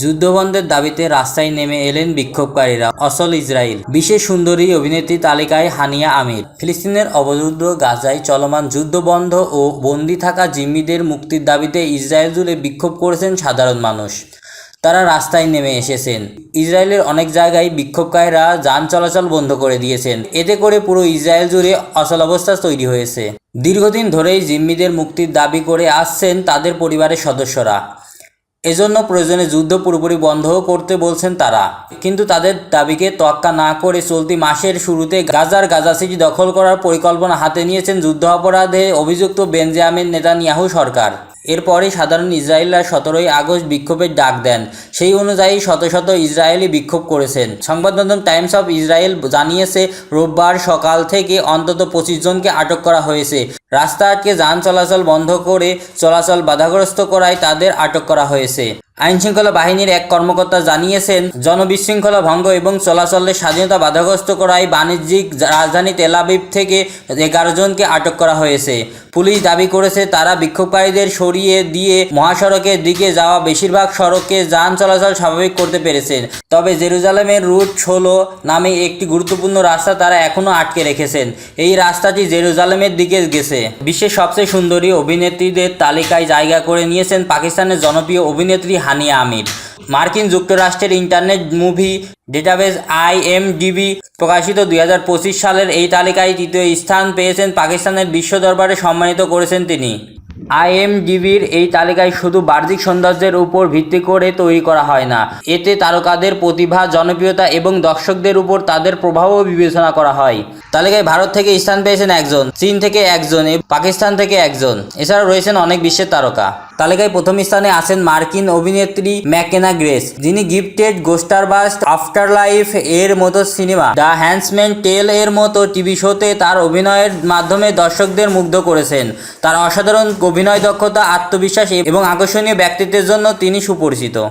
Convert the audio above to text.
যুদ্ধবন্ধের দাবিতে রাস্তায় নেমে এলেন বিক্ষোভকারীরা। অসল ইসরায়েল বিশেষ সুন্দরী অভিনেত্রী তালিকায় হানিয়া আমির। ফিলিস্তিনের অবরুদ্ধ গাজায় চলমান যুদ্ধ বন্ধ ও বন্দি থাকা জিম্মিদের মুক্তির দাবিতে ইসরায়েল জুড়ে বিক্ষোভ করেছেন সাধারণ মানুষ। তারা রাস্তায় নেমে এসেছেন। ইসরায়েলের অনেক জায়গায় বিক্ষোভকারীরা যান চলাচল বন্ধ করে দিয়েছেন। এতে করে পুরো ইসরায়েল জুড়ে অচলাবস্থা তৈরি হয়েছে। দীর্ঘদিন ধরেই জিম্মিদের মুক্তির দাবি করে আসছেন তাদের পরিবারের সদস্যরা। এজন্য প্রয়োজনে যুদ্ধ পুরোপুরি বন্ধও করতে বলছেন তারা। কিন্তু তাদের দাবিকে তোয়াক্কা না করে চলতি মাসের শুরুতে গাজার গাজা সিটি দখল করার পরিকল্পনা হাতে নিয়েছেন যুদ্ধ অপরাধে অভিযুক্ত বেঞ্জামিন নেতানিয়াহু সরকার। এরপরই সাধারণ ইসরায়েলরা সতেরোই আগস্ট বিক্ষোভের ডাক দেন। সেই অনুযায়ী শত শত ইসরায়েলি বিক্ষোভ করেছেন। সংবাদ মাধ্যম টাইমস অফ ইসরায়েল জানিয়েছে, রোববার সকাল থেকে অন্তত পঁচিশ জনকে আটক করা হয়েছে। রাস্তা আটকে যান চলাচল বন্ধ করে চলাচল বাধাগ্রস্ত করায় তাদের আটক করা হয়েছে। আইনশৃঙ্খলা বাহিনীর এক কর্মকর্তা জানিয়েছেন, জনবিশৃঙ্খলা ভঙ্গ এবং চলাচলের স্বাধীনতা বাধাগ্রস্ত করায় বাণিজ্যিক রাজধানী তেলাবিব থেকে এগারো জনকে আটক করা হয়েছে। পুলিশ দাবি করেছে, তারা বিক্ষোভকারীদের সরিয়ে দিয়ে মহাসড়কের দিকে যাওয়া বেশিরভাগ সড়কে যান চলাচল স্বাভাবিক করতে পেরেছেন। তবে জেরুজালেমের রুট ষোলো নামে একটি গুরুত্বপূর্ণ রাস্তা তারা এখনও আটকে রেখেছেন। এই রাস্তাটি জেরুজালেমের দিকে গেছে। বিশ্বের সবচেয়ে সুন্দরী অভিনেত্রীদের তালিকায় জায়গা করে নিয়েছেন পাকিস্তানের জনপ্রিয় অভিনেত্রী হানিয়া আমির। মার্কিন যুক্তরাষ্ট্রের ইন্টারনেট মুভি ডেটাবেস আইএমডিবি প্রকাশিত দুই হাজার পঁচিশ সালের এই তালিকায় তৃতীয় স্থান পেয়েছেন পাকিস্তানের বিশ্ব দরবারে সম্মানিত করেছেন তিনি। আইএমডিবির এই তালিকায় শুধু বাহ্যিক সৌন্দর্যের উপর ভিত্তি করে তৈরি করা হয় না, এতে তারকাদের প্রতিভা, জনপ্রিয়তা এবং দর্শকদের উপর তাদের প্রভাবও বিবেচনা করা হয়। তালিকায় ভারত থেকে স্থান পেয়েছেন একজন, চীন থেকে একজন পাকিস্তান থেকে একজন। এছাড়াও রয়েছেন অনেক বিশ্বের তারকা। তালিকায় প্রথম স্থানে আছেন মার্কিন অভিনেত্রী ম্যাকেনা গ্রেস, যিনি গিফটেড গোস্টারবাস্ট আফটার লাইফ এর মতো সিনেমা, দ্য হ্যান্ডসম্যান টেল এর মতো টিভি শোতে তার অভিনয়ের মাধ্যমে দর্শকদের মুগ্ধ করেছেন। তার অসাধারণ অভিনয় দক্ষতা, আত্মবিশ্বাস এবং আকর্ষণীয় ব্যক্তিত্বের জন্য তিনি সুপরিচিত।